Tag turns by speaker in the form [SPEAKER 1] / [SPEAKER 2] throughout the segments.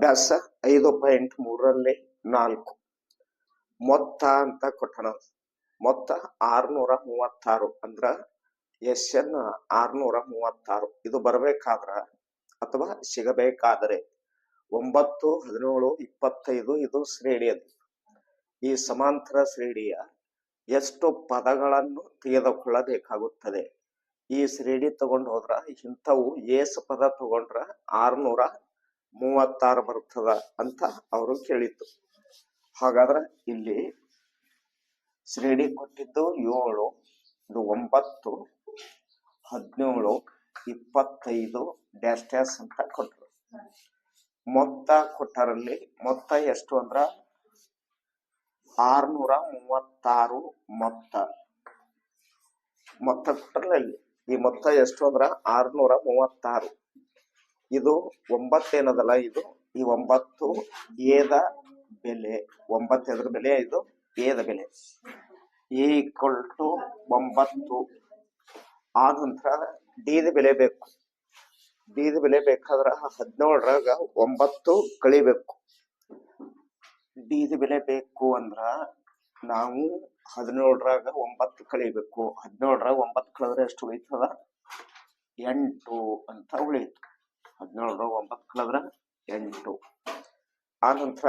[SPEAKER 1] ಅಭ್ಯಾಸ ಐದು ಪಾಯಿಂಟ್ ಮೂರರಲ್ಲಿ ನಾಲ್ಕು. ಮೊತ್ತ ಅಂತ ಕೊಟ್ಟಣ. ಮೊತ್ತ ಆರ್ನೂರ ಮೂವತ್ತಾರು ಅಂದ್ರ ಎಸ್ ಎನ್ ಆರ್ನೂರ ಮೂವತ್ತಾರು. ಇದು ಬರಬೇಕಾದ್ರ ಅಥವಾ ಸಿಗಬೇಕಾದರೆ ಒಂಬತ್ತು, ಹದಿನೇಳು, ಇಪ್ಪತ್ತೈದು ಇದು ಶ್ರೇಣಿಯದು ಈ ಸಮಾಂತರ ಶ್ರೇಣಿಯ ಎಷ್ಟು ಪದಗಳನ್ನು ತೆಗೆದುಕೊಳ್ಳಬೇಕಾಗುತ್ತದೆ? ಈ ಶ್ರೇಣಿ ತಗೊಂಡು ಹೋದ್ರ ಇಂಥವು ಏಸು ಪದ ತಗೊಂಡ್ರ ಆರ್ನೂರ ಮೂವತ್ತಾರು ಬರ್ತದ ಅಂತ ಅವರು ಕೇಳಿತ್ತು ಹಾಗಾದ್ರೆ ಇಲ್ಲಿ ಶ್ರೇಣಿ ಕೊಟ್ಟಿದ್ದು ಏಳು, ಇದು ಒಂಬತ್ತು, ಹದಿನೇಳು, ಇಪ್ಪತ್ತೈದು, ಡ್ಯಾಶ್ ಡ್ಯಾಶ್ ಅಂತ ಕೊಟ್ಟರು ಮೊತ್ತ ಕೊಟ್ಟರಲ್ಲಿ ಮೊತ್ತ ಎಷ್ಟು ಅಂದ್ರ? ಆರ್ನೂರ ಮೂವತ್ತಾರು ಮೊತ್ತ. ಮೊತ್ತ ಕೊಟ್ಟರಲ್ಲಿ ಈ ಮೊತ್ತ ಎಷ್ಟು ಅಂದ್ರ? ಆರ್ನೂರ ಮೂವತ್ತಾರು. ಇದು ಒಂಬತ್ತು ಏನದಲ್ಲ ಇದು? ಈ ಒಂಬತ್ತು ಏದ ಬೆಲೆ. ಒಂಬತ್ತು ಎದ್ರ ಬೆಲೆ ಇದು? ಏದ ಬೆಲೆ. ಈಕ್ವಲ್ ಟು ಒಂಬತ್ತು. ಆದ ನಂತರ ಡಿದ ಬೆಲೆ ಬೇಕು. ಡಿದ ಬೆಲೆ ಬೇಕಾದ್ರೆ ಹದಿನೇಳರಾಗ ಒಂಬತ್ತು ಕಳಿಬೇಕು. ಡಿದ ಬೆಲೆ ಬೇಕು ಅಂದ್ರ ನಾವು ಹದಿನೇಳರಾಗ ಒಂಬತ್ತು ಕಳಿಬೇಕು. ಹದಿನೇಳರಾಗ ಒಂಬತ್ತು ಕಳೆದ್ರೆ ಎಷ್ಟು ಉಳಿತದ? ಎಂಟು ಅಂತ ಉಳಿತು. ಹದಿನೇಳರಾಗ ಒಂಬತ್ತು ಕಳೆದ್ರ ಎಂಟು. ಆ ನಂತರ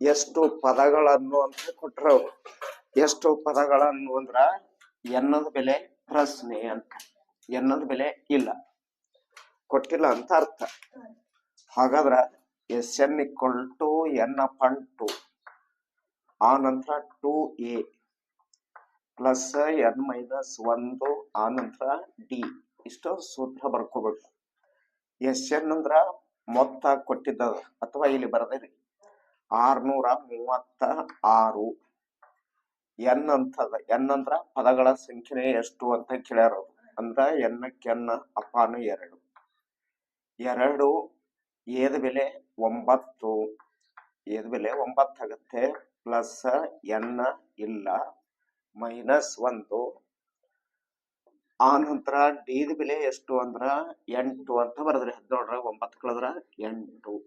[SPEAKER 1] ಎಷ್ಟು ಪದಗಳನ್ನು ಅಂತ ಕೊಟ್ರ ಎಷ್ಟು ಪದಗಳನ್ನು ಅಂದ್ರ ಎನ್ನದ ಬೆಲೆ ಪ್ರಶ್ನೆ ಅಂತ. ಎನ್ನದ ಬೆಲೆ ಇಲ್ಲ. ಕೊಟ್ಟಿಲ್ಲ ಅಂತ ಅರ್ಥ. ಹಾಗಾದ್ರ S n equal to n upon two ಆ ನಂತರ two a plus n minus ಒಂದು ಆ ನಂತರ ಡಿ ಇಷ್ಟು ಸೂತ್ರ ಬರ್ಕೋಬೇಕು. ಎಸ್ ಎನ್ ಅಂದ್ರ ಮೊತ್ತ ಕೊಟ್ಟಿದ್ದ ಅಥವಾ ಇಲ್ಲಿ ಬರದಿರಿ. ಆರ್ನೂರ ಮೂವತ್ತ ಆರು ಎನ್ ಅಂತದ, ಎನ್ ಅಂದ್ರ ಪದಗಳ ಸಂಖ್ಯೆ ಎಷ್ಟು ಅಂತ ಕೇಳ್ಯಾರ. ಅಂದ್ರ ಎನ್, ಕೆನ್, ಅಪಾನು ಎರಡು. ಎರಡು, ಏದ ಬೆಲೆ ಒಂಬತ್ತು. ಏದ ಬೆಲೆ ಒಂಬತ್ತಾಗತ್ತೆ, ಪ್ಲಸ್ ಎನ್ ಇಲ್ಲ, ಮೈನಸ್ ಒಂದು. ಆ ನಂತರ ಡಿದ ಬೆಲೆ ಎಷ್ಟು ಅಂದ್ರ ಎಂಟು ಅಂತ ಬರದ್ರಿ, ಹದಿನೇಳರ ಒಂಬತ್ತು ಕಳೆದ್ರ ಎಂಟು.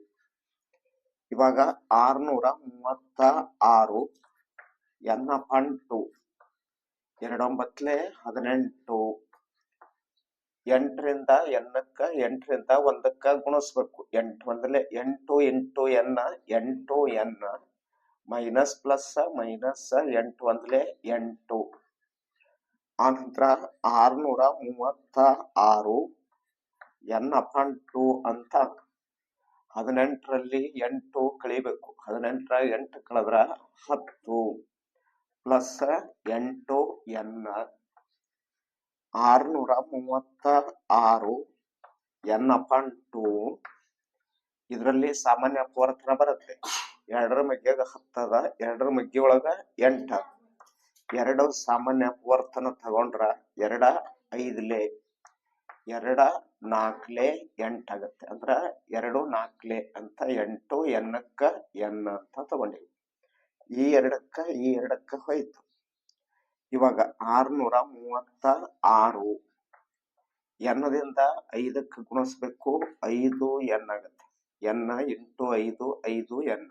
[SPEAKER 1] ಇವಾಗ ಆರ್ನೂರ ಮೂವತ್ತ ಆರು ಎನ್ ಪಂಟು ಎರಡೊಂಬತ್ತಲೆ ಹದಿನೆಂಟು. ಎಂಟರಿಂದ ಎನ್ನಕ್ಕ, ಎಂಟರಿಂದ ಒಂದಕ್ಕ ಗುಣಿಸ್ಬೇಕು. ಎಂಟು ಒಂದಲೆ ಎಂಟು ಇಂಟು ಎನ್ನ, ಎಂಟು ಎನ್ನ. ಮೈನಸ್ ಪ್ಲಸ್ ಮೈನಸ್ ಎಂಟು ಒಂದಲೆ ಎಂಟು. ಆನಂತರ ಆರ್ನೂರ ಮೂವತ್ತ ಆರು ಎನ್ ಅಪಾನ್ ಟು ಅಂತ ಹದಿನೆಂಟರಲ್ಲಿ ಎಂಟು ಕಳಿಬೇಕು. ಹದಿನೆಂಟರ ಎಂಟು ಕಳೆದ್ರ ಹತ್ತು ಪ್ಲಸ್ ಎಂಟು ಎನ್ ಆರ್ನೂರ ಮೂವತ್ತ ಆರು ಎನ್ ಅಪಾನ್ ಟು ಇದರಲ್ಲಿ ಸಾಮಾನ್ಯ ಅಪವರ್ತನ ಬರುತ್ತೆ. ಎರಡರ ಮಗ್ಗೆಗ ಹತ್ತದ, ಎರಡರ ಮಗ್ಗಿ ಒಳಗ ಎಂಟ. ಎರಡು ಸಾಮಾನ್ಯ ಅಪವರ್ತನ ತಗೊಂಡ್ರ ಎರಡ ಐದ್ಲೆ ಎರಡ ನಾಲ್ಕಲೆ ಎಂಟ್ ಆಗತ್ತೆ. ಅಂದ್ರ ಎರಡು ನಾಲ್ಕಲೆ ಅಂತ ಎಂಟು, ಎನ್ನಕ್ಕ ಎನ್ ಅಂತ ತಗೊಂಡಿವಿ. ಈ ಎರಡಕ್ಕ ಈ ಎರಡಕ್ಕ ಹೋಯ್ತು. ಇವಾಗ ಆರ್ನೂರ ಮೂವತ್ತ ಆರು ಎನ್ನದಿಂದ ಐದಕ್ಕೆ ಗುಣಿಸ್ಬೇಕು, ಐದು ಎನ್ ಆಗತ್ತೆ. ಎನ್ ಎಂಟು ಐದು ಐದು ಎನ್.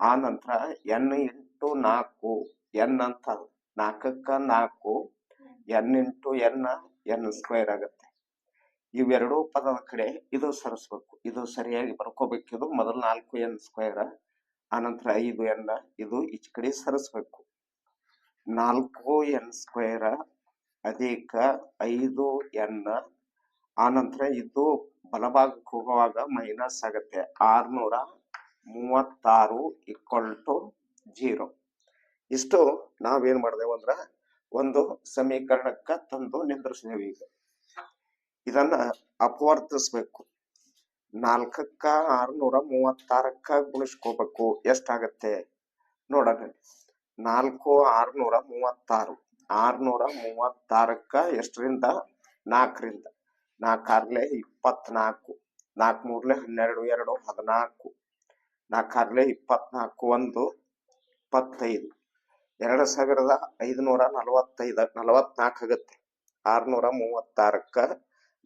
[SPEAKER 1] ಆ ನಂತರ ಎನ್ ಎಂಟು ನಾಲ್ಕು ಎನ್ ಅಂತ ನಾಲ್ಕಕ್ಕೆ ನಾಲ್ಕು, n into n n square ಆಗುತ್ತೆ. ಇವೆರಡೂ ಪದದ ಕಡೆ ಇದು ಸರಿಸ್ಬೇಕು. ಇದು ಸರಿಯಾಗಿ ಬರ್ಕೋಬೇಕಿದು ಮೊದಲು ನಾಲ್ಕು ಎನ್ ಸ್ಕ್ವೇರ್, ಆನಂತರ ಐದು ಎನ್, ಇದು ಈಚೆ ಕಡೆ ಸರಿಸ್ಬೇಕು. ನಾಲ್ಕು ಎನ್ ಸ್ಕ್ವೇರ್, ಅಧಿಕ ಐದು ಎನ್, ಆನಂತರ ಇದು ಬಲಭಾಗಕ್ಕೆ ಹೋಗುವಾಗ ಮೈನಸ್ ಆಗುತ್ತೆ. ಆರ್ನೂರ ಮೂವತ್ತಾರು ಈಕ್ವಲ್ ಟು ಜೀರೋ. ಇಷ್ಟು ನಾವೇನ್ ಮಾಡ್ದೇವು ಅಂದ್ರ ಒಂದು ಸಮೀಕರಣಕ್ಕ ತಂದು ನಿಂದ್ರಿಸಿದೇವೆ ಈಗ. ಇದನ್ನ ಅಪವರ್ತಿಸ್ಬೇಕು. ನಾಲ್ಕಕ್ಕ ಆರ್ನೂರ ಮೂವತ್ತಾರಕ್ಕ ಗುಣಿಸ್ಕೋಬೇಕು. ಎಷ್ಟಾಗತ್ತೆ? ನೋಡೋಣ. ನಾಲ್ಕು ಆರ್ನೂರ ಮೂವತ್ತಾರು. ಆರ್ನೂರ ಮೂವತ್ತಾರಕ್ಕ ಎಷ್ಟರಿಂದ? ನಾಲ್ಕರಿಂದ. ನಾಲ್ಕಾರ್ಲೆ ಇಪ್ಪತ್ನಾಲ್ಕು. ನಾಲ್ಕು ಮೂರ್ಲೆ ಹನ್ನೆರಡು, ಎರಡು, ಹದಿನಾಲ್ಕು. ನಾಲ್ಕಾರ್ಲೆ ಇಪ್ಪತ್ನಾಲ್ಕು, ಒಂದು, ಇಪ್ಪತ್ತೈದು. ಎರಡು ಸಾವಿರದ ಐದುನೂರ ನಲವತ್ತೈದ, ನಲವತ್ನಾಲ್ಕು ಆಗತ್ತೆ. ಆರ್ನೂರ ಮೂವತ್ತಾರಕ್ಕ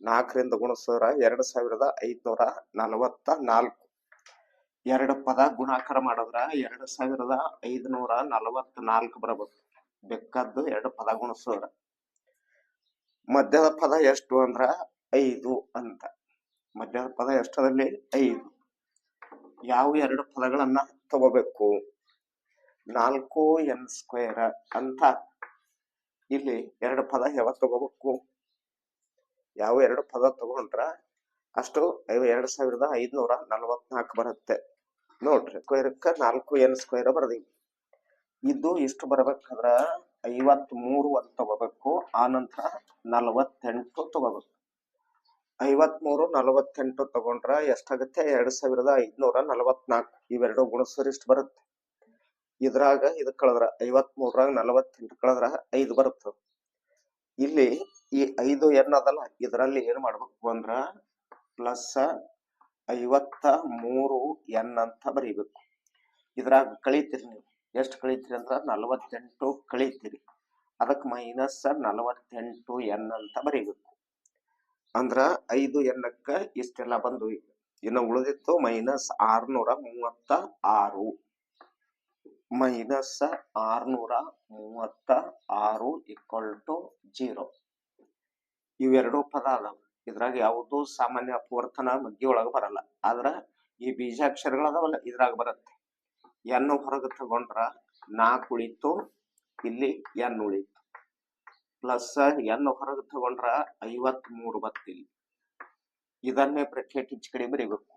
[SPEAKER 1] ನಾಲ್ಕರಿಂದ ಗುಣಿಸಿದ್ರ ಎರಡು ಸಾವಿರದ ಐದುನೂರ ನಲವತ್ತ ನಾಲ್ಕು ಎರಡು ಪದ ಗುಣಾಕಾರ ಮಾಡಿದ್ರ ಎರಡು ಸಾವಿರದ ಐದುನೂರ ನಲವತ್ತ್ ನಾಲ್ಕು ಬರಬೇಕು. ಬೆಕ್ಕದ್ದು ಎರಡು ಪದ ಗುಣಿಸಿದ್ರ. ಮಧ್ಯದ ಪದ ಎಷ್ಟು ಅಂದ್ರ ಐದು ಅಂತ. ಮಧ್ಯದ ಪದ ಎಷ್ಟರಲ್ಲಿ? ಐದು. ಯಾವ ಎರಡು ಪದಗಳನ್ನ ತಗೋಬೇಕು? ನಾಲ್ಕು ಎನ್ ಸ್ಕ್ವೇರ್ ಅಂತ ಇಲ್ಲಿ ಎರಡು ಪದ ಯಾವಾಗ ತಗೋಬೇಕು? ಯಾವ ಎರಡು ಪದ ತಗೊಂಡ್ರ ಅಷ್ಟು ಎರಡ್ ಸಾವಿರದ ಐದ್ನೂರ ನಲವತ್ನಾಲ್ಕು ಬರುತ್ತೆ. ನೋಡ್ರಿ ಸ್ಕ್ವೇರ್ಕ ನಾಲ್ಕು ಎನ್ ಸ್ಕ್ವೇರ್ ಬರ್ದೀವಿ ಇದು ಇಷ್ಟು ಬರ್ಬೇಕಾದ್ರ ಐವತ್ ಮೂರು ಅಂತ ತಗೋಬೇಕು ಆ ನಂತರ ನಲವತ್ತೆಂಟು ತಗೋಬೇಕು. ಐವತ್ಮೂರು, ನಲವತ್ತೆಂಟು ತಗೊಂಡ್ರ ಎಷ್ಟಾಗುತ್ತೆ? ಎರಡು ಸಾವಿರದ ಐದ್ನೂರ ನಲವತ್ನಾಲ್ಕು. ಇವೆರಡು ಗುಣಸರಿಷ್ಟು ಬರುತ್ತೆ. ಇದ್ರಾಗ ಇದು ಕಳೆದ್ರ ಐವತ್ಮೂರಾಗ ನಲವತ್ತೆಂಟು ಕಳೆದ್ರ ಐದು ಬರುತ್ತೆ. ಇಲ್ಲಿ ಈ ಐದು ಎನ್ ಅದಲ್ಲ, ಇದರಲ್ಲಿ ಏನ್ ಮಾಡ್ಬೇಕು ಅಂದ್ರ ಪ್ಲಸ್ ಐವತ್ತ ಮೂರು ಎನ್ ಅಂತ ಬರೀಬೇಕು. ಇದ್ರಾಗ ಕಳಿತೀರಿ ನೀವು. ಎಷ್ಟು ಕಳಿತೀರಿ ಅಂದ್ರ ನಲವತ್ತೆಂಟು ಕಳಿತೀರಿ. ಅದಕ್ಕೆ ಮೈನಸ್ ನಲವತ್ತೆಂಟು ಎನ್ ಅಂತ ಬರೀಬೇಕು. ಅಂದ್ರ ಐದು ಎನ್ನಕ್ಕ ಇಷ್ಟೆಲ್ಲ ಬಂದು ಇನ್ನು ಉಳಿದಿತ್ತು ಮೈನಸ್ ಆರ್ನೂರ ಮೂವತ್ತ ಆರು. ಮೈನಸ್ ಆರ್ನೂರ ಮೂವತ್ತ ಆರು ಈಕ್ವಲ್ ಟು ಜೀರೋ. ಇವೆರಡು ಪದ ಅದಾವ ಇದ್ರಾಗ ಯಾವುದು ಸಾಮಾನ್ಯ ಅಪವರ್ತನ ಮಗ್ಗಿ ಒಳಗೆ ಬರಲ್ಲ. ಆದ್ರ ಈ ಬೀಜಾಕ್ಷರಗಳು ಅದಾವಲ್ಲ, ಇದ್ರಾಗ ಬರುತ್ತೆ. ಎನ್ ಹೊರಗೆ ತಗೊಂಡ್ರ ನಾಲ್ಕು ಉಳಿತು ಇಲ್ಲಿ ಎನ್ ಉಳಿತು. ಪ್ಲಸ್ ಎನ್ ಹೊರಗೆ ತಗೊಂಡ್ರ ಐವತ್ ಮೂರು ಬತ್ತಿಲ್ಲಿ. ಇದನ್ನೇ ಬ್ರೆಕೆಟ್ ಹೆಚ್ಚು ಕಡೆ ಬರೀಬೇಕು.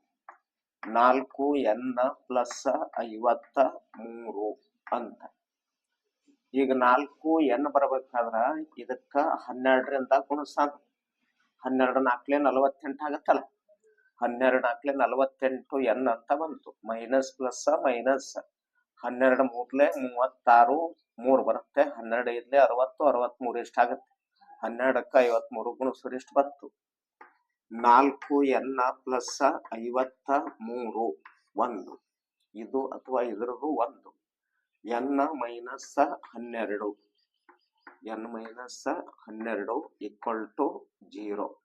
[SPEAKER 1] ನಾಲ್ಕು ಎನ್ ಪ್ಲಸ್ ಐವತ್ತ ಮೂರು ಅಂತ. ಈಗ ನಾಲ್ಕು ಎನ್ ಬರ್ಬೇಕಾದ್ರ ಇದಕ್ಕ ಹನ್ನೆರಡರಿಂದ ಗುಣಸಾದ ಹನ್ನೆರಡು ನಾಲ್ಕಲೆ ನಲವತ್ತೆಂಟು ಆಗತ್ತಲ್ಲ. ಹನ್ನೆರಡು ನಾಲ್ಕಲೆ ನಲವತ್ತೆಂಟು ಎನ್ ಅಂತ ಬಂತು. ಮೈನಸ್ ಪ್ಲಸ್ ಮೈನಸ್ ಹನ್ನೆರಡು ಮೂರ್ಲೆ ಮೂವತ್ತಾರು ಮೂರು ಬರುತ್ತೆ. ಹನ್ನೆರಡು ಐದ್ಲೆ ಅರವತ್ತು, ಅರವತ್ಮೂರು ಎಷ್ಟಾಗತ್ತೆ? ಹನ್ನೆರಡಕ್ಕೆ ಐವತ್ಮೂರು ಗುಣಿಸಿದ್ರೆ ಎಷ್ಟು ಬಂತು ನಾಲ್ಕು ಎನ್ನ ಪ್ಲಸ್ ಐವತ್ತ ಮೂರು, ಒಂದು. ಇದು ಅಥವಾ ಇದರದು ಒಂದು. ಎನ್ ಮೈನಸ್ ಹನ್ನೆರಡು. ಎನ್ ಮೈನಸ್ ಹನ್ನೆರಡು ಈಕ್ವಲ್ ಟು ಜೀರೋ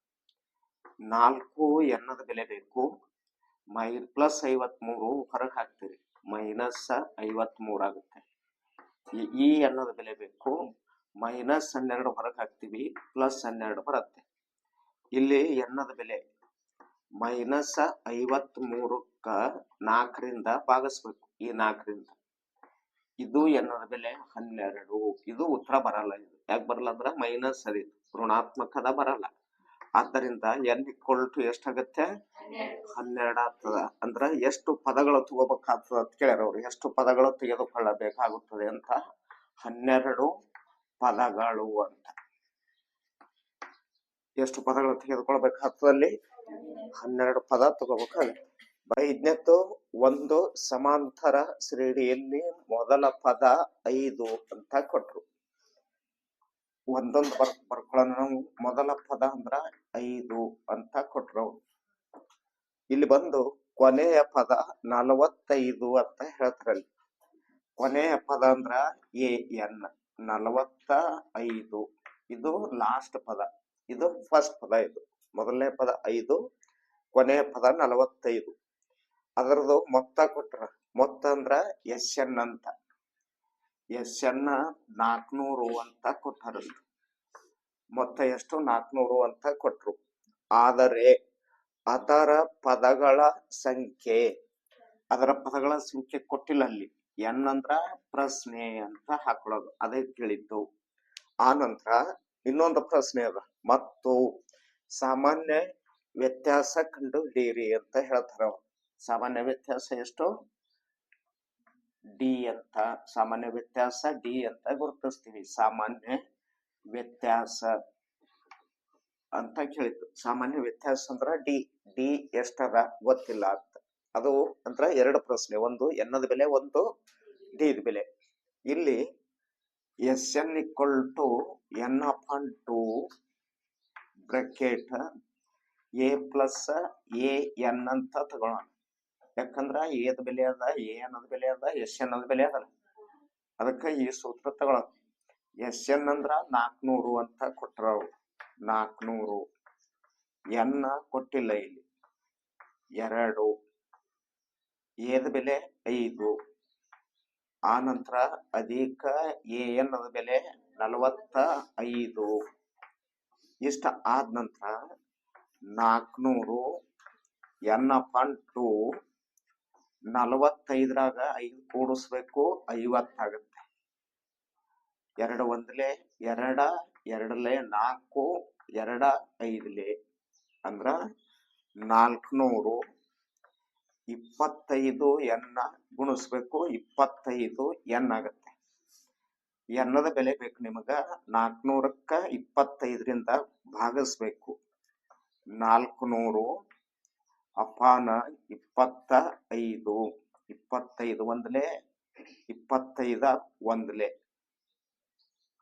[SPEAKER 1] ನಾಲ್ಕು ಎನ್ನದ ಬೆಲೆ ಬೇಕು. ಮೈ ಪ್ಲಸ್ ಐವತ್ಮೂರು ಹೊರಗೆ ಹಾಕ್ತೀರಿ. ಮೈನಸ್ ಐವತ್ಮೂರು ಆಗುತ್ತೆ. ಈ- ಈ ಎನ್ನದ ಬೆಲೆ ಬೇಕು. ಮೈನಸ್ ಹನ್ನೆರಡು ಹೊರಗೆ ಹಾಕ್ತೀವಿ. ಪ್ಲಸ್ ಹನ್ನೆರಡು ಬರುತ್ತೆ. ಇಲ್ಲಿ ಎನ್ನದ ಬೆಲೆ ಮೈನಸ್ ಐವತ್ ಮೂರಕ್ಕ ನಾಲ್ಕರಿಂದ ಭಾಗಿಸ್ಬೇಕು ಈ ನಾಲ್ಕರಿಂದ. ಇದು ಎನ್ನದ ಬೆಲೆ ಹನ್ನೆರಡು. ಇದು ಉತ್ತರ ಬರಲ್ಲ ಇದು. ಯಾಕೆ ಬರಲ್ಲ ಅಂದ್ರೆ ಮೈನಸ್ ಅದು. ಋಣಾತ್ಮಕದ ಬರಲ್ಲ. ಆದ್ದರಿಂದ ಎನ್ ಇಕ್ವಲ್ ಟು ಎಷ್ಟಾಗತ್ತೆ ಹನ್ನೆರಡು ಆಗ್ತದ. ಅಂದ್ರೆ ಎಷ್ಟು ಪದಗಳು ತಗೋಬೇಕಾಗ್ತದ ಅಂತ ಕೇಳ್ಯಾರ ಅವ್ರು. ಎಷ್ಟು ಪದಗಳು ತೆಗೆದುಕೊಳ್ಳಬೇಕಾಗುತ್ತದೆ ಅಂತ. ಹನ್ನೆರಡು ಪದಗಳು ಅಂತ. ಎಷ್ಟು ಪದಗಳು ತೆಗೆದುಕೊಳ್ಬೇಕಾಗ್ತದಲ್ಲಿ ಹನ್ನೆರಡು ಪದ ತಗೋಬೇಕಾಗುತ್ತೆ. ಐದನೇತ್ತು ಒಂದು ಸಮಾಂತರ ಶ್ರೇಣಿಯಲ್ಲಿ ಮೊದಲ ಪದ ಐದು ಅಂತ ಕೊಟ್ರು. ಒಂದೊಂದು ಬರ್, ಬರ್ಕೊಳ್ಳೋಣ ನಾವು. ಮೊದಲ ಪದ ಅಂದ್ರ ಐದು ಅಂತ ಕೊಟ್ರು. ಇಲ್ಲಿ ಬಂದು ಕೊನೆಯ ಪದ ನಲವತ್ತೈದು ಅಂತ ಹೇಳ್ತಾರಲ್ಲಿ ಕೊನೆಯ ಪದ ಅಂದ್ರ ಎ ಎನ್ ನಲವತ್ತ ಐದು ಇದು ಲಾಸ್ಟ್ ಪದ. ಇದು ಫಸ್ಟ್ ಪದ ಇದು. ಮೊದಲನೇ ಪದ ಐದು, ಕೊನೆಯ ಪದ ನಲವತ್ತೈದು. ಅದರದು ಮೊತ್ತ ಕೊಟ್ರ, ಮೊತ್ತ ಅಂದ್ರ ಎಸ್ ಎನ್ ಅಂತ. ಎಸ್ ಎನ್ ನಾಲ್ಕನೂರು ಅಂತ ಕೊಟ್ಟರು ಮೊತ್ತ ಎಷ್ಟು? ನಾಲ್ಕನೂರು ಅಂತ ಕೊಟ್ರು. ಆದರೆ, ಅದರ ಪದಗಳ ಸಂಖ್ಯೆ, ಅದರ ಪದಗಳ ಸಂಖ್ಯೆ ಕೊಟ್ಟಿಲ್ಲ ಅಲ್ಲಿ. ಎನ್ ಅಂದ್ರ ಪ್ರಶ್ನೆ ಅಂತ ಹಾಕೊಳ್ಳೋದು. ಅದೇ ಕೇಳಿದ್ದು. ಆ ನಂತರ ಇನ್ನೊಂದು ಪ್ರಶ್ನೆ ಅದ. ಮತ್ತು ಸಾಮಾನ್ಯ ವ್ಯತ್ಯಾಸ ಕಂಡು ಹಿಡಿಯಿರಿ ಅಂತ ಹೇಳ್ತಾರ ಸಾಮಾನ್ಯ ವ್ಯತ್ಯಾಸ ಎಷ್ಟು? ಡಿ ಅಂತ. ಸಾಮಾನ್ಯ ವ್ಯತ್ಯಾಸ ಡಿ ಅಂತ ಗುರುತಿಸ್ತೀವಿ. ಸಾಮಾನ್ಯ ವ್ಯತ್ಯಾಸ ಅಂತ ಕೇಳಿದ್ರು ಸಾಮಾನ್ಯ ವ್ಯತ್ಯಾಸ ಅಂದ್ರ ಡಿ. ಡಿ ಎಷ್ಟದ? ಗೊತ್ತಿಲ್ಲ ಅಂತ. ಅದು ಅಂದ್ರ ಎರಡು ಪ್ರಶ್ನೆ. ಒಂದು ಎನ್ನದ ಬೆಲೆ, ಒಂದು ಡಿ ಬೆಲೆ. ಇಲ್ಲಿ S n equal to n upon two bracket a plus a n ಅಂತ ತಗೊಳ್ಳೋಣ ಯಾಕಂದ್ರ ಎದ ಬೆಲೆ ಅದ, ಎ ಅನ್ನೋದ್ ಬೆಲೆ ಅದ, ಎಸ್ ಎನ್ ಅನ್ನೋದ್ ಬೆಲೆ ಅದಲ್ಲ. ಅದಕ್ಕೆ ಈ ಸೂತ್ರ ತಗೊಳ್ಳೋಣ ಎಸ್ ಎನ್ ಅಂದ್ರ ನಾಲ್ಕನೂರು ಅಂತ ಕೊಟ್ರ ನಾಲ್ಕನೂರು ಎನ್ ಕೊಟ್ಟಿಲ್ಲ ಇಲ್ಲಿ. ಎರಡು. ಎದ ಬೆಲೆ ಐದು. ಆ ನಂತರ ಅಧಿಕ ಎ ಎನ್ ಅದ ಬೆಲೆ ನಲವತ್ತ ಐದು ಇಷ್ಟ ಆದ ನಂತರ ನಾಲ್ಕುನೂರು ಎನ್ ಅಪಾನ್ ಟು ನಲವತ್ತೈದರಾಗ ಐದು ಕೂಡಿಸ್ಬೇಕು, ಐವತ್ತಾಗತ್ತೆ. ಎರಡು ಒಂದ್ಲೆ ಎರಡ, ಎರಡಲೆ ನಾಲ್ಕು, ಎರಡ ಐದ್ಲೆ ಅಂದ್ರ ನಾಲ್ಕುನೂರು ಇಪ್ಪತ್ತೈದು ಎನ್ನ ಗುಣಿಸ್ಬೇಕು, ಇಪ್ಪತ್ತೈದು ಎನ್ ಆಗತ್ತೆ. ಎನ್ನದ ಬೆಲೆ ಬೇಕು ನಿಮಗ, ನಾಲ್ಕುನೂರಕ್ಕ ಇಪ್ಪತ್ತೈದರಿಂದ ಭಾಗಿಸ್ಬೇಕು. ನಾಲ್ಕುನೂರು, ಅಪಾನ ಇಪ್ಪತ್ತ ಐದು ಇಪ್ಪತ್ತೈದು ಒಂದ್ಲೆ, ಇಪ್ಪತ್ತೈದ ಒಂದ್ಲೆ.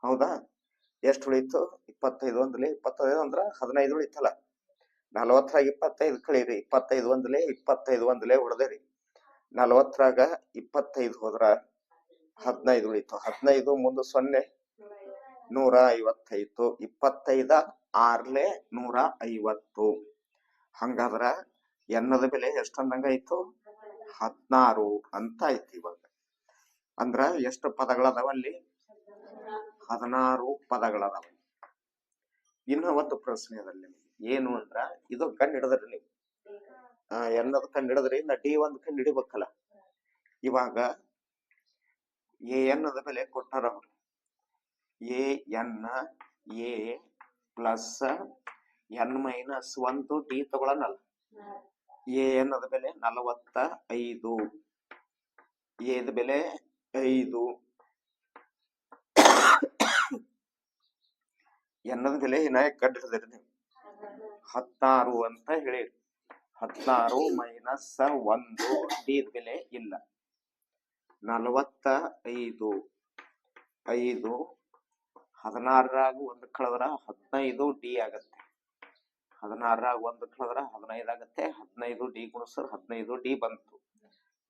[SPEAKER 1] ಹೌದಾ? ಎಷ್ಟು ಉಳಿತು? ಇಪ್ಪತ್ತೈದು ಒಂದ್ಲೆ, ಇಪ್ಪತ್ತೈದು ಅಂದ್ರ ಹದಿನೈದು ಉಳಿತಲ್ಲ. ನಲವತ್ತರಾಗ ಇಪ್ಪತ್ತೈದು ಕಳೀರಿ, ಇಪ್ಪತ್ತೈದು ಒಂದ್ಲೆ ಇಪ್ಪತ್ತೈದು ಒಂದ್ಲೆ ಹೊಡೆದಿರಿ ನಲವತ್ತರಾಗ ಇಪ್ಪತ್ತೈದು ಹೋದ್ರ ಹದಿನೈದು ಉಳಿತು. ಹದಿನೈದು ಮುಂದೆ ಸೊನ್ನೆ, ನೂರ ಐವತ್ತೈತು ಇಪ್ಪತ್ತೈದ ಆರ್ಲೆ ನೂರ ಐವತ್ತು. ಹಂಗಾದ್ರ ಎನ್ನದ ಬೆಲೆ ಎಷ್ಟು ಅಂದಂಗಾಯ್ತು ಹದಿನಾರು ಅಂತ ಆಯ್ತು ಇವಾಗ. ಅಂದ್ರ ಎಷ್ಟು ಪದಗಳದಾವ ಅಲ್ಲಿ? ಹದಿನಾರು ಪದಗಳದಾವ ಇನ್ನ ಒಂದು ಪ್ರಶ್ನೆ ಅದಲ್ಲಿ ಏನು ಅಂದ್ರ ಇದು ಕಂಡು ಹಿಡಿದ್ರಿ ನೀವು. ಎನ್ ಕಂಡು ಹಿಡಿದ್ರಿ ನಾ ಡಿ ಒಂದ್ ಕಂಡು ಹಿಡಿಬೇಕಲ್ಲ. ಇವಾಗ ಎ ಎನ್ ಅದ ಬೆಲೆ ಕೊಟ್ಟಾರ ಅವ್ರು. A n a plus n minus ಒಂದು ಡಿ ತಗೊಳನಲ್ಲ. ಎ ಎನ್ನದ ಬೆಲೆ ನಲವತ್ತ ಐದು ಎದ ಬೆಲೆ ಐದು. ಎನ್ನದ ಬೆಲೆ ಏನಾಗ ಕಂಡು ಹಿಡಿದ್ರಿ ನೀವು. ಹತ್ತಾರು ಅಂತ ಹೇಳಿರಿ ಹತ್ತಾರು ಮೈನಸ್ ಒಂದು ಬೆಲೆ ಇಲ್ಲ. ನಲವತ್ತ ಐದು ಐದು ಹದಿನಾರರಾಗ ಒಂದು ಕಳೆದ್ರ ಹದಿನೈದು ಡಿ ಆಗತ್ತೆ. ಹದಿನಾರರಾಗ ಒಂದು ಕಳೆದ್ರ ಹದಿನೈದು ಆಗತ್ತೆ. ಹದಿನೈದು ಡಿ ಗುಣಿಸರ್ ಹದಿನೈದು ಡಿ ಬಂತು.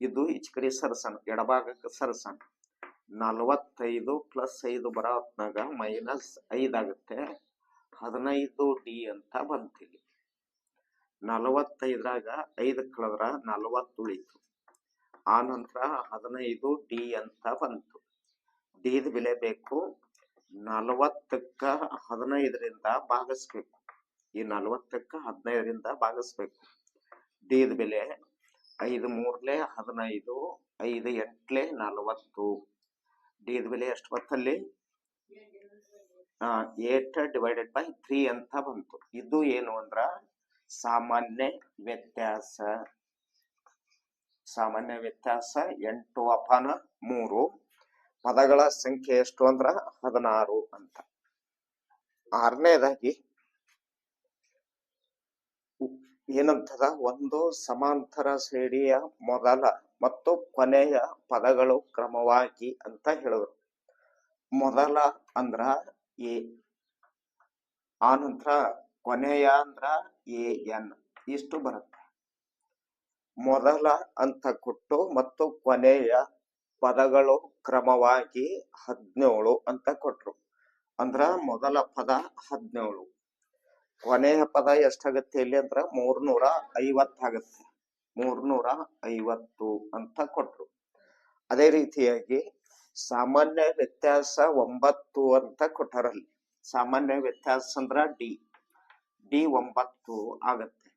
[SPEAKER 1] ಇದು ಈಚ ಕಡೆ ಸರ್ಸನ್ ಎಡಭಾಗಕ್ಕೆ ಸರಸಣ. ನಲವತ್ತೈದು ಪ್ಲಸ್ ಐದು ಬರೋತ್ನಾಗ ಮೈನಸ್ ಐದಾಗತ್ತೆ ಹದಿನೈದು ಡಿ ಅಂತ ಬಂತಿಲ್ಲಿ. ನಲವತ್ತೈದರಾಗ ಐದು ಕಳೆದ್ರ ನಲವತ್ತು ಉಳಿತು ಆ ನಂತರ ಹದಿನೈದು ಡಿ ಅಂತ ಬಂತು. ಡಿದ ಬೆಲೆ ಬೇಕು. ನಲವತ್ತಕ್ಕ ಹದಿನೈದರಿಂದ ಭಾಗಿಸ್ಬೇಕು. ಈ ನಲವತ್ತಕ್ಕ ಹದಿನೈದರಿಂದ ಭಾಗಿಸ್ಬೇಕು. ಡಿದ ಬೆಲೆ ಐದು ಮೂರ್ಲೆ ಹದಿನೈದು, ಐದು ಎಂಟ್ಲೆ ನಲವತ್ತು. ಡಿದ ಬೆಲೆ ಎಷ್ಟು ಬರ್ತಲ್ಲಿ ಏಟ್ ಡಿವೈಡೆಡ್ ಬೈ ತ್ರೀ ಅಂತ ಬಂತು. ಇದು ಏನು ಅಂದ್ರ ಸಾಮಾನ್ಯ ವ್ಯತ್ಯಾಸ. ಸಾಮಾನ್ಯ ವ್ಯತ್ಯಾಸ ಎಂಟು ಅಪಾನ ಮೂರು. ಪದಗಳ ಸಂಖ್ಯೆ ಎಷ್ಟು ಅಂದ್ರ ಹದಿನಾರು ಅಂತ. ಆರನೇದಾಗಿ ಏನಂತದ? ಒಂದು ಸಮಾಂತರ ಶ್ರೇಣಿಯ ಮೊದಲ ಮತ್ತು ಕೊನೆಯ ಪದಗಳು ಕ್ರಮವಾಗಿ ಅಂತ ಹೇಳಿದ್ರು. ಮೊದಲ ಅಂದ್ರ ಎ, ಆ ನಂತರ ಕೊನೆಯ ಅಂದ್ರ ಎ ಎನ್ ಇಷ್ಟು ಬರುತ್ತೆ. ಮೊದಲ ಅಂತ ಕೊಟ್ಟು ಮತ್ತು ಕೊನೆಯ ಪದಗಳು ಕ್ರಮವಾಗಿ ಹದಿನೇಳು ಅಂತ ಕೊಟ್ರು. ಅಂದ್ರ ಮೊದಲ ಪದ ಹದಿನೇಳು. ಕೊನೆಯ ಪದ ಎಷ್ಟಾಗತ್ತೆ ಇಲ್ಲಿ ಅಂದ್ರ ಮೂರ್ನೂರ ಐವತ್ತಾಗತ್ತೆ ಮೂರ್ನೂರ ಐವತ್ತು ಅಂತ ಕೊಟ್ರು. ಅದೇ ರೀತಿಯಾಗಿ ಸಾಮಾನ್ಯ ವ್ಯತ್ಯಾಸ ಒಂಬತ್ತು ಅಂತ ಕೊಟ್ಟಾರಲ್ಲಿ. ಸಾಮಾನ್ಯ ವ್ಯತ್ಯಾಸ ಅಂದ್ರ ಡಿ. ಡಿ ಒಂಬತ್ತು ಆಗತ್ತೆ.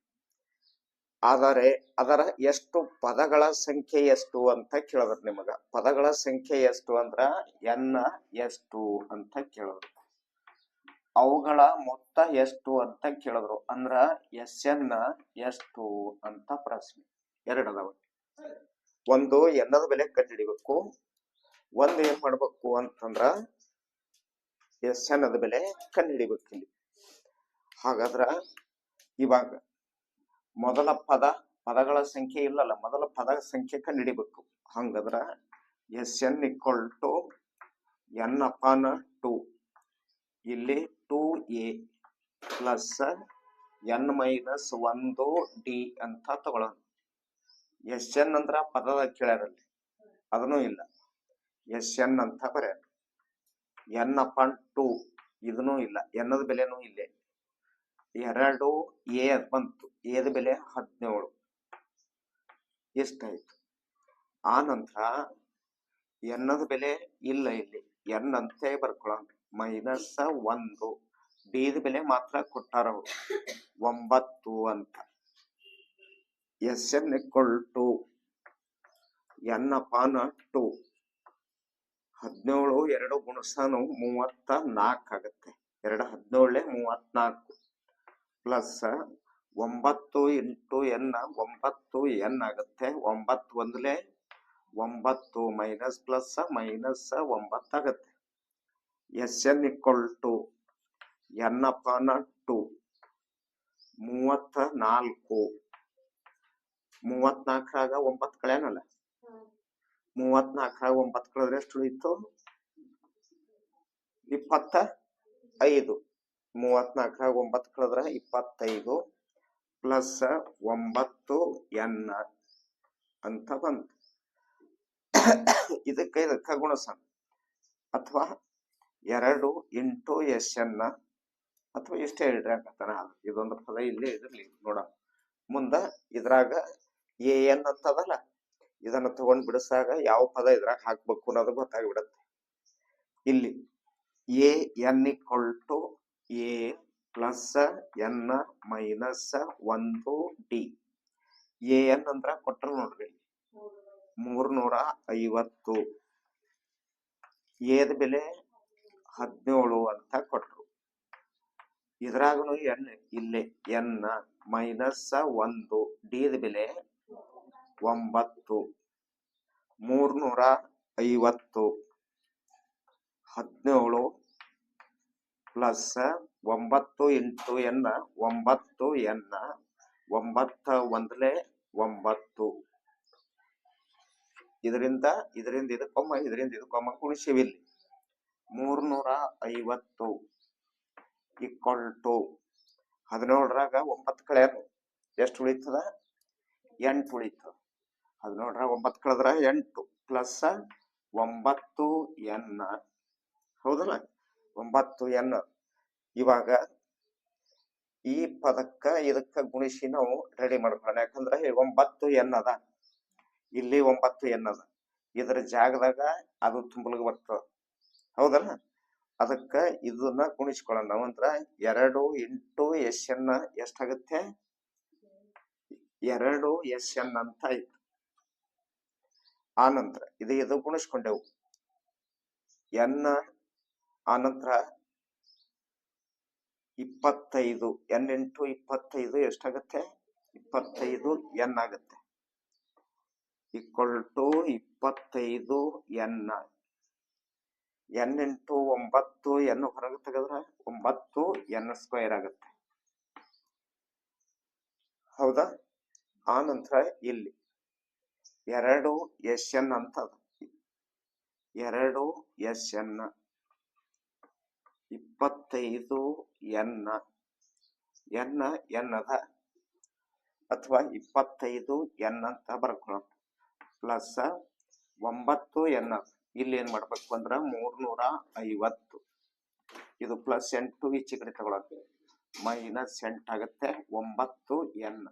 [SPEAKER 1] ಆದರೆ ಅದರ ಎಷ್ಟು ಪದಗಳ ಸಂಖ್ಯೆ ಎಷ್ಟು ಅಂತ ಕೇಳಿದ್ರು ನಿಮಗ. ಪದಗಳ ಸಂಖ್ಯೆ ಎಷ್ಟು ಅಂದ್ರ ಎನ್ ಎಷ್ಟು ಅಂತ ಕೇಳಿದ್ರು. ಅವುಗಳ ಮೊತ್ತ ಎಷ್ಟು ಅಂತ ಕೇಳಿದ್ರು. ಅಂದ್ರ ಎಸ್ ಎನ್ ಎಷ್ಟು ಅಂತ ಪ್ರಶ್ನೆ. ಎರಡದವ ಒಂದು ಎನ್ನದ ಬೆಲೆ ಕಂಡುಹಿಡಿಬೇಕು. ಒಂದು ಏನ್ ಮಾಡ್ಬೇಕು ಅಂತಂದ್ರ ಎಸ್ ಎನ್ ಅದ ಬೆಲೆ ಕಂಡುಹಿಡಿಬೇಕು ಇಲ್ಲಿ. ಹಾಗಾದ್ರ ಇವಾಗ ಮೊದಲ ಪದ, ಪದಗಳ ಸಂಖ್ಯೆ ಇಲ್ಲಲ್ಲ, ಮೊದಲ ಪದ ಸಂಖ್ಯೆ ಕಂಡುಹಿಡಿಬೇಕು. ಹಂಗದ್ರ S n equal to n upon two ಇಲ್ಲಿ two a plus n minus ಒಂದು ಡಿ ಅಂತ ತಗೊಳ್ಳೋಣ. ಎಸ್ ಎನ್ ಅಂದ್ರ ಪದದ ಕೇಳ್ಯಾರಲ್ಲಿ ಅದನ್ನೂ ಇಲ್ಲ. ಎಸ್ ಎನ್ ಅಂತ ಬರೆಯ ಎನ್ ಅಪಾನ್ ಟು ಇದನ್ನೂ ಇಲ್ಲ. ಎನ್ನದ ಬೆಲೆನೂ ಇಲ್ಲೇ. ಎರಡು ಎ ಬಂತು. ಎದ ಬೆಲೆ ಹದಿನೇಳು. ಎಷ್ಟಾಯ್ತು? ಆ ನಂತರ ಎನ್ನದ ಬೆಲೆ ಇಲ್ಲ ಇಲ್ಲಿ. ಎನ್ ಅಂತೆ ಬರ್ಕೊಳ್ಳೋಣ ಮೈನಸ್ ಒಂದು. ಡಿದ ಬೆಲೆ ಮಾತ್ರ ಕೊಟ್ಟಾರ ಒಂಬತ್ತು ಅಂತ. S n equal to n upon two ಹದಿನೇಳು, ಎರಡು ಗುಣಸನು ಮೂವತ್ತ ನಾಲ್ಕು ಆಗುತ್ತೆ. ಎರಡು ಹದಿನೇಳೇ ಮೂವತ್ನಾಲ್ಕು ಪ್ಲಸ್ ಒಂಬತ್ತು ಇಂಟು ಎನ್, ಒಂಬತ್ತು ಎನ್ ಆಗುತ್ತೆ. ಒಂಬತ್ತು ಒಂದಲೇ ಒಂಬತ್ತು ಮೈನಸ್ ಪ್ಲಸ್ ಮೈನಸ್ ಒಂಬತ್ತು ಆಗುತ್ತೆ. S n equal to n upon two ಮೂವತ್ತ ನಾಲ್ಕು ಮೂವತ್ನಾಲ್ಕರಾಗ ಒಂಬತ್ತು ಕಳೆನಲ್ಲ ಮೂವತ್ನಾಲ್ಕರಾಗ ಒಂಬತ್ತು ಕಳೆದ್ರೆ ಎಷ್ಟು ಉಳಿತು? ಇಪ್ಪತ್ತ ಐದು ಮೂವತ್ನಾಲ್ಕರಾಗ ಒಂಬತ್ತು ಕಳೆದ್ರೆ ಇಪ್ಪತ್ತೈದು ಪ್ಲಸ್ ಒಂಬತ್ತು ಎನ್ ಅಂತ ಬಂತು. ಇದಕ್ಕೆ ಇದಕ್ಕೆ ಗುಣಸ ಅಥವಾ ಎರಡು ಇಂಟು ಎಸ್ ಎನ್ ಅಥವಾ ಇಷ್ಟೇ ಹೇಳ್ರಿ ಹಾಕತ್ತಾನ ಇದೊಂದು ಪದ ಇಲ್ಲೇ ಇದ್ರಲ್ಲಿ ನೋಡ ಮುಂದ ಇದ್ರಾಗ ಎ ಎನ್ ಅಂತದಲ್ಲ, ಇದನ್ನ ತಗೊಂಡ್ ಬಿಡಿಸಾಗ ಯಾವ ಪದ ಇದ್ರಾಗ ಹಾಕ್ಬೇಕು ಅನ್ನೋದು ಗೊತ್ತಾಗ್ಬಿಡತ್ತೆ. ಇಲ್ಲಿ a n equal to a plus n minus ಒಂದು ಡಿ ಎ ಎನ್ ಅಂದ್ರ ಕೊಟ್ರ ನೋಡ್ರಿ. ಮೂರ್ನೂರ ಐವತ್ತು. ಎದ ಬೆಲೆ ಹದಿನೇಳು ಅಂತ ಕೊಟ್ರು. ಇದ್ರಾಗನು ಎನ್ ಇಲ್ಲೇ ಎನ್ ಮೈನಸ್ ಒಂದು ಡಿದ ಬೆಲೆ ಒಂಬತ್ತು. ಮೂರ್ನೂರ ಐವತ್ತು. ಹದಿನೇಳು ಪ್ಲಸ್ ಒಂಬತ್ತು ಇಂಟು ಎನ್, ಒಂಬತ್ತು ಎನ್, ಒಂಬತ್ತ ಒಂದಲೇ ಒಂಬತ್ತು. ಇದರಿಂದ ಇದರಿಂದ ಇದಕ್ಕೊಮ್ಮ ಇದರಿಂದ ಇದಕ್ಕೊಮ್ಮ ಗುಣಿಸಿವಿಲ್ಲಿ ಮೂರ್ನೂರ ಐವತ್ತು ಈಕ್ವಲ್ ಟು ಹದಿನೇಳರಾಗ ಒಂಬತ್ತು ಕಳೆಯೋದು ಎಷ್ಟು ಉಳಿತದ? ಎಂಟು ಉಳಿತದ. ಹದಿನೇಳರಾಗ ಒಂಬತ್ತು ಕಳೆದ್ರ ಎಂಟು, ಪ್ಲಸ್ ಒಂಬತ್ತು ಎನ್. ಹೌದಲ್ಲ? ಒಂಬತ್ತು ಎನ್. ಇವಾಗ ಈ ಪದಕ್ಕ ಇದಕ್ಕ ಗುಣಿಸಿ ನಾವು ರೆಡಿ ಮಾಡ್ಕೊಳ್ಳೋಣ. ಯಾಕಂದ್ರೆ ಒಂಬತ್ತು ಎನ್ ಅದ. ಇಲ್ಲಿ ಒಂಬತ್ತು ಎನ್ ಅದ. ಇದ್ರ ಜಾಗದಾಗ ಅದು ತುಂಬಲಿಗೆ ಬರ್ತದ. ಹೌದಲ್ಲ? ಅದಕ್ಕ ಇದನ್ನ ಗುಣಿಸ್ಕೊಳ್ಳೋಣ. ನಾವು ಅಂದ್ರ ಎರಡು ಎಂಟು ಎಸ್ ಎನ್ ಎಷ್ಟಾಗುತ್ತೆ? ಎರಡು ಎಸ್ ಎನ್ ಅಂತ ಆಯ್ತು. ಆನಂತರ ಇದು ಇದು ಗುಣಿಸ್ಕೊಂಡೆವು. ಎನ್ ಆನಂತರ ಇಪ್ಪತ್ತೈದು, ಎನ್ ಇಂಟು ಇಪ್ಪತ್ತೈದು ಎಷ್ಟಾಗತ್ತೆ? ಇಪ್ಪತ್ತೈದು, ಎನ್ ಆಗುತ್ತೆ. ಈಕ್ವಲ್ ಟು ಇಪ್ಪತ್ತೈದು, ಎನ್ ಎನ್ ಇಂಟು ಒಂಬತ್ತು, ಎನ್ ಹೊರಗೆ ತೆಗೆದ್ರೆ ಒಂಬತ್ತು, ಎನ್ ಸ್ಕ್ವೇರ್ ಆಗುತ್ತೆ. ಹೌದಾ? ಆ ನಂತರ ಇಲ್ಲಿ. ಎರಡು ಎಸ್ ಎನ್ ಅಂತ. ಎರಡು ಎಸ್ ಎನ್ ಇಪ್ಪತ್ತೈದು ಎನ್ ಎನ್ ಎನ್ ಅದ ಅಥವಾ ಇಪ್ಪತ್ತೈದು ಎನ್ ಅಂತ ಬರ್ಕೊಳ್ಳೋಣ ಪ್ಲಸ್ ಒಂಬತ್ತು ಎನ್ ಅದ ಇಲ್ಲಿ ಏನ್ ಮಾಡ್ಬೇಕು ಅಂದ್ರೆ ಮೂರ್ನೂರ ಐವತ್ತು. ಇದು ಪ್ಲಸ್ ಎಂಟು ಈಚೆ ಕಡೆ ತಗೊಳಕ್ಕೆ ಮೈನಸ್ ಎಂಟು ಆಗುತ್ತೆ, ಒಂಬತ್ತು ಎನ್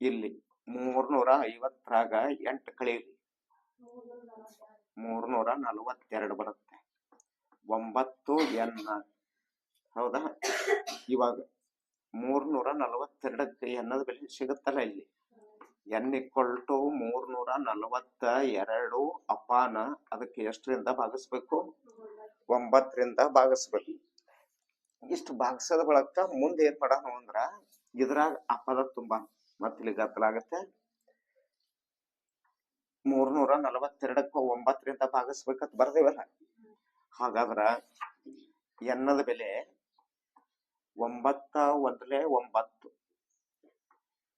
[SPEAKER 1] ಇಲ್ಲಿ ಮೂರ್ನೂರ ಐವತ್ತರಾಗ ಎಂಟು ಕಳೀರಿ ಮೂರ್ನೂರ ನಲವತ್ತೆರಡು ಬರುತ್ತೆ. ಒಂಬತ್ತು ಎನ್ ಹೌದಾ? ಇವಾಗ ಮೂರ್ನೂರ ನಲವತ್ತೆರಡಕ್ಕೆ ಎನ್ನದ ಬೆಲೆ ಸಿಗುತ್ತಲ್ಲ ಇಲ್ಲಿ. ಎನ್ ಇಕ್ವಲ್ ಟು ಮೂರ್ನೂರ ನಲವತ್ತ ಎರಡು ಅಪಾನ ಅದಕ್ಕೆ ಎಷ್ಟರಿಂದ ಭಾಗಿಸ್ಬೇಕು? ಒಂಬತ್ತರಿಂದ ಭಾಗಿಸ್ಬೇಕು. ಇಷ್ಟು ಭಾಗಿಸೋದ ಬಳಕ ಮುಂದೆ ಏನ್ ಮಾಡೋಣ ಅಂದ್ರ ಇದ್ರಾಗ ಅಪದ ಪದ ತುಂಬಾ ಮತ್ತಿಲ್ಲಿ ಗದ್ದಲಾಗತ್ತೆ ಮೂರ್ನೂರ ನಲವತ್ತೆರಡಕ್ಕ ಒಂಬತ್ತರಿಂದ ಭಾಗಿಸ್ಬೇಕಂತ ಬರ್ದೇವಲ್ಲ. ಹಾಗಾದ್ರ ಎನ್ನದ ಬೆಲೆ ಒಂಬತ್ತ ಒಂದ್ಲೆ ಒಂಬತ್ತು,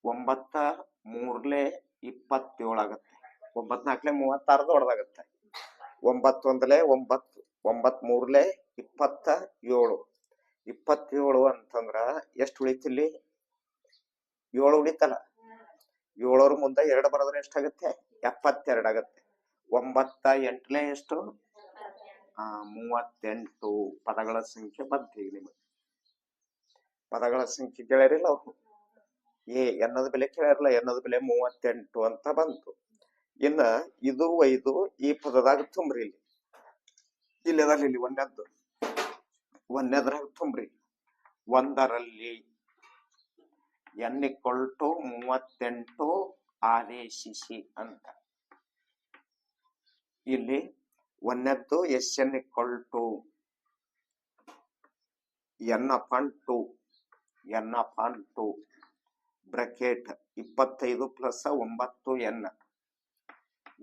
[SPEAKER 1] ಒಂಬತ್ತ ಮೂರ್ಲೆ ಇಪ್ಪತ್ತೇಳಾಗತ್ತೆ ಒಂಬತ್ನಾಲ್ಕಲೆ ಮೂವತ್ತಾರದು ಮೂವತ್ತಾರದ ಹೊಡೆದಾಗತ್ತೆ. ಒಂಬತ್ತು ಒಂಬತ್ ಮೂರ್ಲೆ ಇಪ್ಪತ್ತ ಏಳು ಇಪ್ಪತ್ತೇಳು. ಅಂತಂದ್ರ ಎಷ್ಟು ಉಳಿತಿಲ್ಲಿ? ಏಳು ಉಳಿತಲ್ಲ. ಏಳರ ಮುಂದೆ ಎರಡು ಬರೋದ್ರೆ ಎಷ್ಟಾಗತ್ತೆ ಎಪ್ಪತ್ತೆರಡು ಆಗತ್ತೆ. ಒಂಬತ್ತ ಎಂಟ್ಲೆ ಎಷ್ಟು? ಮೂವತ್ತೆಂಟು ಪದಗಳ ಸಂಖ್ಯೆ ಬಂತು ನಿಮಗೆ. ಪದಗಳ ಸಂಖ್ಯೆ ಕೇಳ್ಯಾರಿಲ್ಲ ಅವ್ರು? ಏ, ಎನ್ನದ ಬೆಲೆ ಕೇಳಿರಲ್ಲ ಎನ್ನದ ಬೆಲೆ ಮೂವತ್ತೆಂಟು ಅಂತ ಬಂತು. ಇನ್ನ ಇದು ಐದು ಈ ಪದದಾಗ ತುಂಬ್ರಿ ಇಲ್ಲಿ. ಇಲ್ಲಿ ಅದಾನ ಇಲ್ಲಿ ಒಂದದ್ದು. ಒಂದೆದ್ರಾಗ ತುಂಬ್ರಿ. ಒಂದರಲ್ಲಿ ಎನ್ ಇಕ್ವಲ್ ಟು ಮೂವತ್ತೆಂಟು ಆದೇಶಿಸಿ ಅಂತ. ಇಲ್ಲಿ ಒಂದದ್ದು S n equal to n upon two n upon two bracket ಇಪ್ಪತ್ತೈದು ಪ್ಲಸ್ ಒಂಬತ್ತು ಎನ್,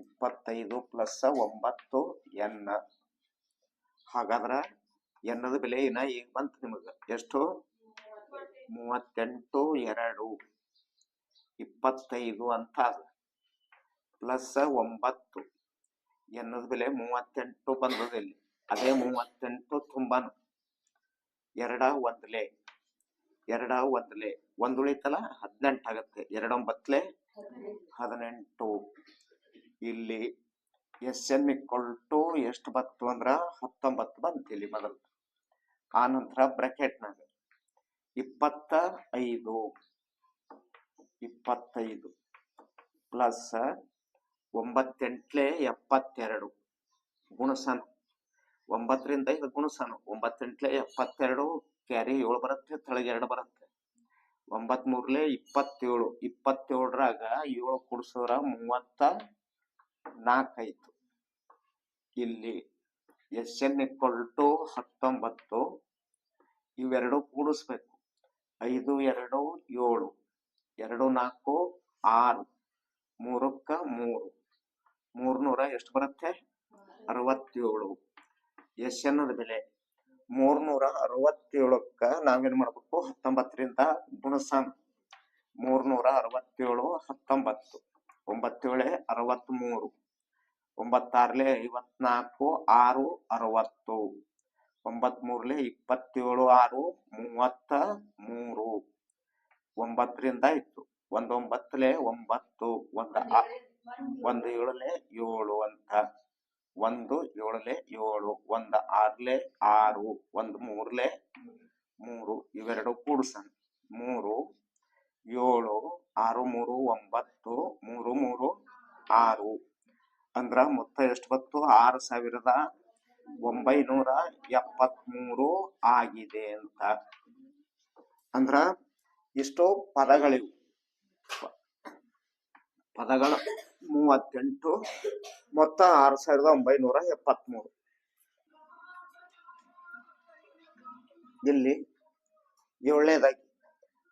[SPEAKER 1] ಇಪ್ಪತ್ತೈದು ಪ್ಲಸ್ ಒಂಬತ್ತು ಎನ್. ಹಾಗಾದ್ರೆ ಎನ್ನದ ಬೆಲೆ ಏನ ಈಗ ಬಂತು ನಿಮಗೆ. ಎಷ್ಟು? ಮೂವತ್ತೆಂಟು ಎರಡು, ಇಪ್ಪತ್ತೈದು ಅಂತ ಪ್ಲಸ್ ಒಂಬತ್ತು. ಎನ್ನದ ಬೆಲೆ ಮೂವತ್ತೆಂಟು ಬಂದದಲ್ಲಿ ಅದೇ ಮೂವತ್ತೆಂಟು ತುಂಬಾನು. ಎರಡ ಒಂದ್ಲೆ ಎರಡ ಒಂದ್ಲೆ. ಒಂದು ಉಳಿತಲ್ಲ ಹದಿನೆಂಟು ಆಗತ್ತೆ. ಎರಡೊಂಬತ್ಲೆ ಹದಿನೆಂಟು. ಇಲ್ಲಿ ಎಸ್ ಎನ್ ಇಕ್ವಲ್ ಎಷ್ಟು ಬತ್ತು ಅಂದ್ರ ಹತ್ತೊಂಬತ್ತು ಬಂತು ಇಲ್ಲಿ ಮೊದಲು ಆ ನಂತರ ಬ್ರಾಕೆಟ್ನಾಗ ಇಪ್ಪತ್ತ ಐದು ಇಪ್ಪತ್ತೈದು ಪ್ಲಸ್ ಒಂಬತ್ತೆಂಟ್ಲೆ ಎಪ್ಪತ್ತೆರಡು. ಗುಣಸನ. ಒಂಬತ್ತರಿಂದ ಐದು ಗುಣಸನ. ಒಂಬತ್ತೆಂಟ್ಲೆ ಎಪ್ಪತ್ತೆರಡು, ಕ್ಯಾರಿ ಏಳು ಬರುತ್ತೆ, ತಳಗೆ ಎರಡು ಬರುತ್ತೆ. ಒಂಬತ್ ಮೂರ್ಲೆ ಇಪ್ಪತ್ತೇಳು. ಇಪ್ಪತ್ತೇಳರಾಗ ಏಳು ಕೂಡ್ಸೋರ ಮೂವತ್ತ ನಾಲ್ಕೈತು ಇಲ್ಲಿ ಎಸ್ ಎನ್ ಇಕ್ವಲ್ ಟು ಹತ್ತೊಂಬತ್ತು. ಇವೆರಡು ಕೂಡಿಸ್ಬೇಕು. ಐದು, ಎರಡು, ಏಳು. ಎರಡು, ನಾಲ್ಕು, ಆರು. ಮೂರಕ್ಕ ಮೂರು. ಮೂರ್ನೂರ ಎಷ್ಟು ಬರುತ್ತೆ? ಅರವತ್ತೇಳು. ಎಸ್ ಎನ್ನದ ಬೆಲೆ. ಮೂರ್ನೂರ ಅರವತ್ತೇಳಕ್ಕ ನಾವೇನ್ ಮಾಡ್ಬೇಕು? ಹತ್ತೊಂಬತ್ತರಿಂದ ಗುಣಸಾನ್. ಮೂರ್ನೂರ ಅರವತ್ತೇಳು, ಹತ್ತೊಂಬತ್ತು. ಒಂಬತ್ತೇಳೆ ಅರವತ್ಮೂರು. ಒಂಬತ್ತಾರ್ಲೆ ಐವತ್ನಾಲ್ಕು, ಆರು ಅರವತ್ತು. ಒಂಬತ್ಮೂರ್ಲೆ ಇಪ್ಪತ್ತೇಳು, ಆರು ಮೂವತ್ತ ಮೂರು ಒಂಬತ್ತರಿಂದ ಇತ್ತು ಒಂದೊಂಬತ್ತಲೆ ಒಂಬತ್ತು. ಒಂದ್ ಒಂದು ಏಳಲೆ ಏಳು ಅಂತ. ಒಂದು ಏಳಲೆ ಏಳು, ಒಂದು ಆರ್ಲೆ ಆರು, ಒಂದು ಮೂರ್ಲೆ ಮೂರು ಇವೆರಡು ಕೂಡ್ಸಣ ಮೂರು, ಏಳು, ಆರು, ಮೂರು, ಒಂಬತ್ತು, ಮೂರು ಮೂರು, ಆರು. ಅಂದ್ರ ಮೊತ್ತ ಎಷ್ಟು ಬತ್ತು ಆರು ಸಾವಿರದ ಒಂಬೈನೂರ ಎಪ್ಪತ್ಮೂರು ಆಗಿದೆ ಅಂತ. ಅಂದ್ರ ಎಷ್ಟೋ ಪದಗಳಿವು. ಪದಗಳು ಮೂವತ್ತೆಂಟು, ಮೊತ್ತ ಆರು ಸಾವಿರದ ಒಂಬೈನೂರ ಎಪ್ಪತ್ಮೂರು. ಇಲ್ಲಿ ಏಳನೇದಾಗಿ,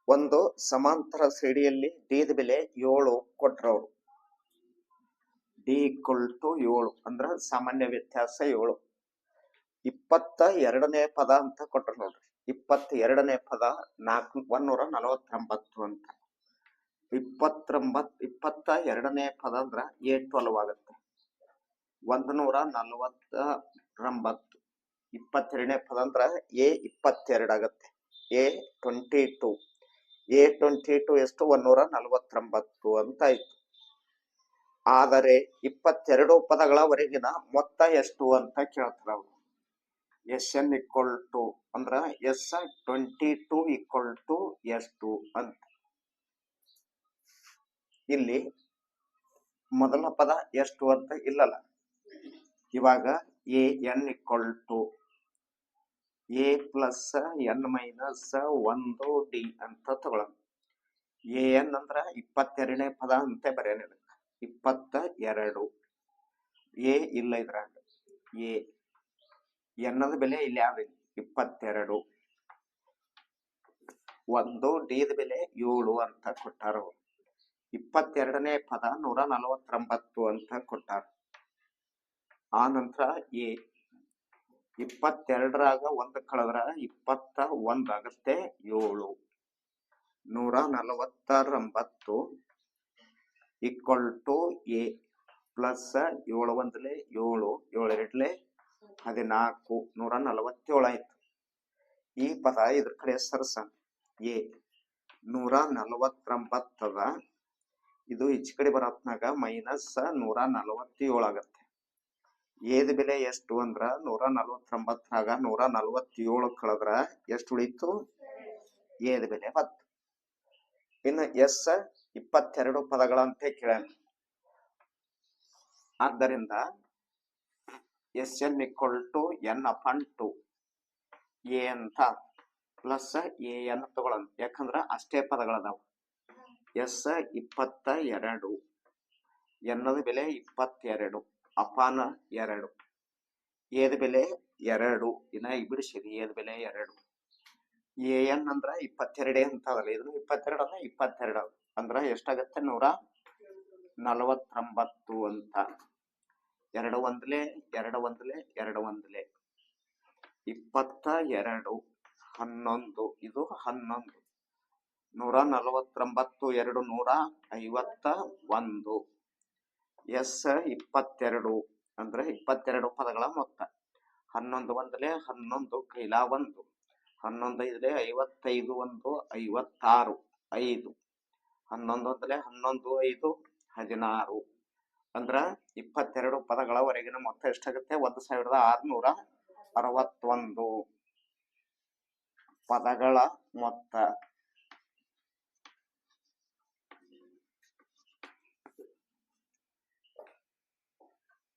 [SPEAKER 1] ಒಂದು ಸಮಾಂತರ ಸಿಡಿಯಲ್ಲಿ ಡಿದ ಬೆಲೆ ಏಳು ಕೊಟ್ರವರು. ಡಿ ಈಕ್ವಲ್ ಟು ಏಳು, ಅಂದ್ರೆ ಸಾಮಾನ್ಯ ವ್ಯತ್ಯಾಸ ಏಳು. ಇಪ್ಪತ್ತ ಎರಡನೇ ಪದ ಅಂತ ಕೊಟ್ರು ನೋಡ್ರಿ ಇಪ್ಪತ್ತ ಎರಡನೇ ಪದ ನಾಲ್ಕು, ಒಂದೂರ ನಲವತ್ತೊಂಬತ್ತು ಅಂತ. ಇಪ್ಪತ್ತೊಂಬತ್, ಇಪ್ಪತ್ತ ಎರಡನೇ ಪದ ಅಂದ್ರ ಎ ಟ್ವೆಲ್ವ್ ಆಗುತ್ತೆ? ಒಂದ್ ನೂರ ನಲವತ್ತೊಂಬತ್ತು, ಇಪ್ಪತ್ತೆರಡನೇ ಪದ ಅಂದ್ರ ಎ ಇಪ್ಪತ್ತೆರಡು ಆಗತ್ತೆ. A twenty two a twenty two ಎಷ್ಟು? ಒಂದೂರ ನಲವತ್ತೊಂಬತ್ತು ಅಂತ ಆಯ್ತು. ಆದರೆ ಇಪ್ಪತ್ತೆರಡು ಪದಗಳವರೆಗಿನ ಮೊತ್ತ ಎಷ್ಟು ಅಂತ ಕೇಳ್ತಾರೆ ಅವರು. ಎಸ್ ಎನ್ ಇಕ್ವಲ್ ಟು ಅಂದ್ರ S twenty two equal to ಎಷ್ಟು ಅಂತ. ಇಲ್ಲಿ ಮೊದಲ ಪದ ಎಷ್ಟು ಅಂತ ಇಲ್ಲಲ್ಲ. ಇವಾಗ a n equal to a plus n minus ಒಂದು ಡಿ ಅಂತ ತಗೊಳ್ಳೋಣ. ಎ ಎನ್ ಅಂದ್ರ ಇಪ್ಪತ್ತೆರಡನೇ ಪದ ಅಂತ ಬರೆಯೋಣ ಇಪ್ಪತ್ತ ಎರಡು ಎ ಇಲ್ಲ ಇದ್ರಾಗ. ಎ. ಎನ್ನದ ಬೆಲೆ ಇಲ್ಲಿ ಯಾವ್ದು ಇಪ್ಪತ್ತೆರಡು. ಒಂದು ಡಿದ ಬೆಲೆ ಏಳು ಅಂತ ಕೊಟ್ಟಾರ ಅವ್ರು. ಇಪ್ಪತ್ತೆರಡನೇ ಪದ ನೂರ ನಲವತ್ತೊಂಬತ್ತು ಅಂತ ಕೊಟ್ಟಾರ. ಆ ನಂತರ ಎ, ಇಪ್ಪತ್ತೆರಡರಾಗ ಒಂದು ಕಳೆದ್ರ ಇಪ್ಪತ್ತ ಒಂದಾಗತ್ತೆ ಏಳು. ನೂರ ನಲವತ್ತರೊಂಬತ್ತು ಈಕ್ವಲ್ ಟು ಎ ಪ್ಲಸ್ ಏಳು ಒಂದಲೆ ಏಳು ಏಳು ಎರಡ್ಲೆ ಹದಿನಾಲ್ಕು, ನೂರ ನಲವತ್ತೇಳು ಆಯ್ತು. ಈ ಪದ ಇದ್ರ ಕಡೆ ಸರ್ಸ ಎ, ನೂರ ನಲವತ್ತೊಂಬತ್ತದ ಇದು ಈಚೆ ಕಡೆ ಬರತ್ನಾಗ ಮೈನಸ್ ನೂರ ನಲವತ್ತೇಳು ಆಗತ್ತೆ. ಏದ್ ಬೆಲೆ ಎಷ್ಟು ಅಂದ್ರ ನೂರ ನಲವತ್ತೊಂಬತ್ತರಾಗ ನೂರ ನಲವತ್ತೇಳು ಕಳೆದ್ರ ಎಷ್ಟು ಉಳಿತು? ಏದ್ ಬೆಲೆ ಬತ್ತು ಇನ್ನು ಎಸ್ ಇಪ್ಪತ್ತೆರಡು ಪದಗಳಂತೆ ಕೇಳ ಆದ್ದರಿಂದ S n equal to n upon two a ಅಂತ ಪ್ಲಸ್ ಎ ಎನ್ ತಗೊಳ್ಳೋಣ ಯಾಕಂದ್ರ ಅಷ್ಟೇ ಪದಗಳದಾವು. ಎಸ್ ಇಪ್ಪತ್ತ ಎರಡು ಎನ್ನದ ಬೆಲೆ ಇಪ್ಪತ್ತೆರಡು, ಅಪಾನ ಎರಡು. ಏದ ಬೆಲೆ ಎರಡು, ಇನ್ನ ಬಿಡಿಸಿರಿ ಏದ ಬೆಲೆ ಎರಡು. ಎ ಎನ್ ಅಂದ್ರ ಇಪ್ಪತ್ತೆರಡೇ ಅಂತ ಅದಲ್ಲ ಇದು ಇಪ್ಪತ್ತೆರಡು ಅಂದ್ರೆ ಇಪ್ಪತ್ತೆರಡು. ಅಂದ್ರ ಎಷ್ಟಾಗತ್ತೆ? ನೂರ ನಲವತ್ತೊಂಬತ್ತು ಅಂತ. ಎರಡು ಒಂದ್ಲೆ ಎರಡು ಒಂದ್ಲೆ ಎರಡು ಒಂದ್ಲೆ. ಇಪ್ಪತ್ತ ಎರಡು ಹನ್ನೊಂದು. ಇದು ಹನ್ನೊಂದು. ನೂರ ನಲವತ್ತೊಂಬತ್ತು ಎರಡು ನೂರ ಐವತ್ತ ಒಂದು. ಎಸ್ ಇಪ್ಪತ್ತೆರಡು ಅಂದ್ರೆ ಇಪ್ಪತ್ತೆರಡು ಪದಗಳ ಮೊತ್ತ. ಹನ್ನೊಂದು ಒಂದಲೆ ಹನ್ನೊಂದು ಕೈಲ ಒಂದು. ಹನ್ನೊಂದು ಐದಲೆ ಐವತ್ತೈದು ಒಂದು ಐವತ್ತಾರು ಐದು. ಹನ್ನೊಂದು ಒಂದಲೆ ಹನ್ನೊಂದು ಐದು ಹದಿನಾರು. ಅಂದ್ರ ಇಪ್ಪತ್ತೆರಡು ಪದಗಳವರೆಗಿನ ಮೊತ್ತ ಎಷ್ಟಾಗುತ್ತೆ? ಒಂದು ಸಾವಿರದ ಆರ್ನೂರ ಅರವತ್ತೊಂದು ಪದಗಳ ಮೊತ್ತ.